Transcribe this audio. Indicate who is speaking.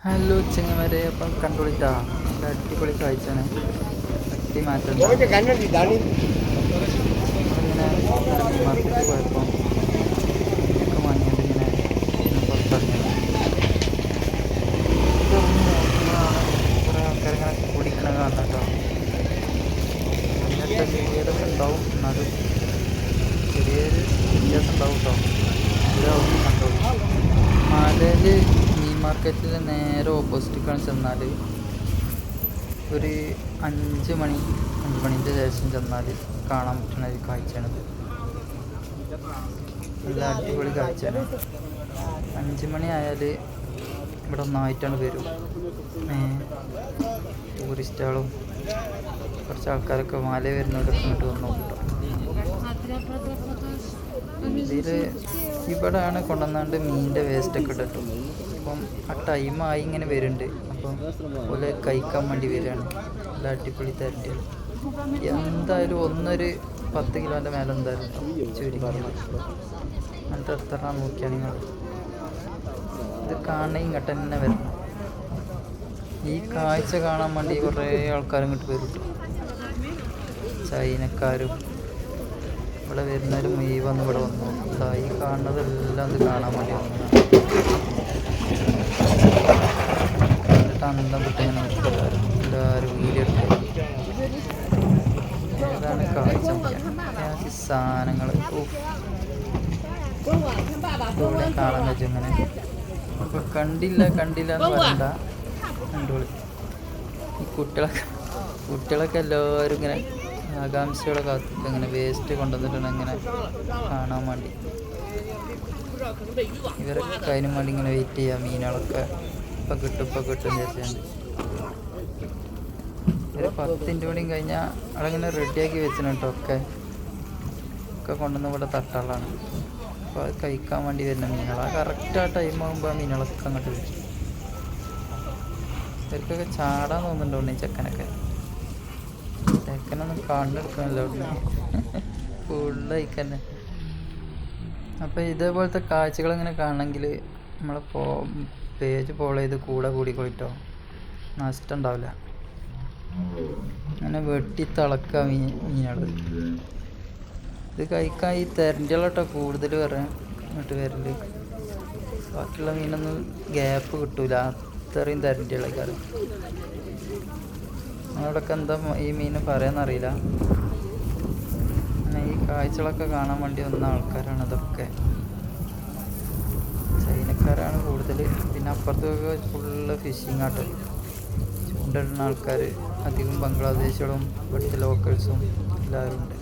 Speaker 1: Hello ചെങ്ങമാരെ അപ്പം കണ്ടോളിട്ടാ നല്ല അടിപൊളി കാഴ്ചയാണ് അട്ടി മാറ്റം ഒക്കെ വാങ്ങിയത് ഇങ്ങനെ ഇങ്ങനെ പുറത്തിറങ്ങിയത് ഇതൊന്ന് നോക്കുമ്പോഴാണ് കുറേ ആൾക്കാരിങ്ങനെ കുടിക്കണ കാണണം കേട്ടോ അങ്ങനത്തെ വീഡിയോയിലൊക്കെ ഉണ്ടാവും. എന്നാലും ചെറിയൊരു വ്യത്യാസം ഉണ്ടാവും കേട്ടോ. ഇതാവും കണ്ടോളൂ മലയിൽ മാർക്കറ്റിൽ നേരെ ഓപ്പോസിറ്റിക്കാണ് ചെന്നാൽ ഒരു അഞ്ച് മണി അഞ്ച് മണിന്റെ ശേഷം ചെന്നാൽ കാണാൻ പറ്റുന്ന ഒരു കാഴ്ചയാണിത് നല്ല അടിപൊളി കാഴ്ചയാണ്. അഞ്ച് മണി ആയാൽ ഇവിടെ ഒന്നായിട്ടാണ് വരും. ടൂറിസ്റ്റുകളും കുറച്ച് ആൾക്കാരൊക്കെ മാല വരുന്നവരൊക്കെ ഇങ്ങോട്ട് വന്നു. ഇതിൽ ഇവിടെയാണ് കൊണ്ടുവന്നാണ്ട് മീനിന്റെ വേസ്റ്റൊക്കെ ഇട്ടിട്ടു. അപ്പം ആ ടൈമായി ഇങ്ങനെ വരുന്നുണ്ട്. അപ്പം പോലെ കഴിക്കാൻ വേണ്ടി വരികയാണ്. നല്ല അടിപൊളി തരണ്ടി എന്തായാലും ഒന്നൊരു പത്ത് കിലോന്റെ മേലെ എന്തായാലും ചുരി അങ്ങനത്തെ എത്ര നോക്കിയാണ് നിങ്ങൾ? ഇത് കാണണേ ഇങ്ങോട്ട് തന്നെ വരണം. ഈ കാഴ്ച കാണാൻ വേണ്ടി കുറേ ആൾക്കാരും ഇങ്ങോട്ട് വരും. ചൈനക്കാരും ഇവിടെ വരുന്നവരും ഈ വന്ന് ഇവിടെ വന്നു. ഈ കാണുന്നതെല്ലാം ഇത് കാണാൻ വേണ്ടി വന്നതാണ്. എന്നിട്ട് കിട്ടാൻ എല്ലാവരും ഏതാണ് കാഴ്ച സാധനങ്ങൾ കാണാൻ കണ്ടില്ല കണ്ടില്ല എന്ന് പറയണ്ട. കണ്ടോളി ഈ കുട്ടികളൊക്കെ കുട്ടികളൊക്കെ എല്ലാവരും ഇങ്ങനെ ആകാംക്ഷയോടെ കാത്തിട്ട് ഇങ്ങനെ വേസ്റ്റ് കൊണ്ടുവന്നിട്ടാണ് ഇങ്ങനെ കാണാൻ വേണ്ടി. ഇവരൊക്കെ അതിനും വേണ്ടി ഇങ്ങനെ വെയിറ്റ് ചെയ്യാം മീനുകളൊക്കെ. കിട്ടും ഇപ്പം കിട്ടും ചേച്ചിയുണ്ട്. ഒരു പത്തിന്റെ കൂടിയും കഴിഞ്ഞാൽ അവിടെങ്ങനെ റെഡിയാക്കി വെച്ചിട്ടുണ്ട് ഒക്കെ. ഒക്കെ കൊണ്ടുവന്ന് ഇവിടെ തട്ടാളാണ്. അപ്പോൾ അത് കഴിക്കാൻ വേണ്ടി വരുന്ന മീനുകൾ ആ കറക്റ്റ് ആ ടൈം ആകുമ്പോൾ ആ മീനുകളൊക്കെ അങ്ങോട്ട് വരും. ഇവർക്കൊക്കെ ചാടാൻ തോന്നുന്നുണ്ടോ ഈ ചെക്കനൊക്കെ. ചെക്കനൊന്നും കണ്ടെടുക്കണല്ലോ അവിടുന്ന് ഫുള്ളായിക്കന്നെ അപ്പോൾ ഇതേപോലത്തെ കാഴ്ചകൾ ഇങ്ങനെ കാണണമെങ്കിൽ നമ്മളെ പോ പേജ് ഫോളോ ചെയ്ത് കൂടെ കൂടിക്കൊളിട്ടോ നഷ്ടം ഉണ്ടാവില്ല അങ്ങനെ വെട്ടി തിളക്കുക മീൻ മീനുകൾ ഇത് കഴിക്കാൻ ഈ തെരണ്ടികളട്ടോ കൂടുതൽ വരെ ഇങ്ങോട്ട് വരൽ. ബാക്കിയുള്ള മീനൊന്നും ഗ്യാപ്പ് കിട്ടൂല അത്രയും തെരണ്ടികളൊക്കെ അവിടെയൊക്കെ എന്താ ഈ മീൻ പറയാന്നറിയില്ല. ഈ കാഴ്ചകളൊക്കെ കാണാൻ വേണ്ടി വന്ന ആൾക്കാരാണ് ഇതൊക്കെ ചൈനക്കാരാണ് കൂടുതൽ അപ്പുറത്തൊക്കെ ഫുള്ള് ഫിഷിങ് ആട്ടോ. ചൂണ്ടിടുന്ന ആൾക്കാർ അധികം ബംഗ്ലാദേശികളും ഇവിടുത്തെ ലോക്കൽസും എല്ലാവരും ഉണ്ട്.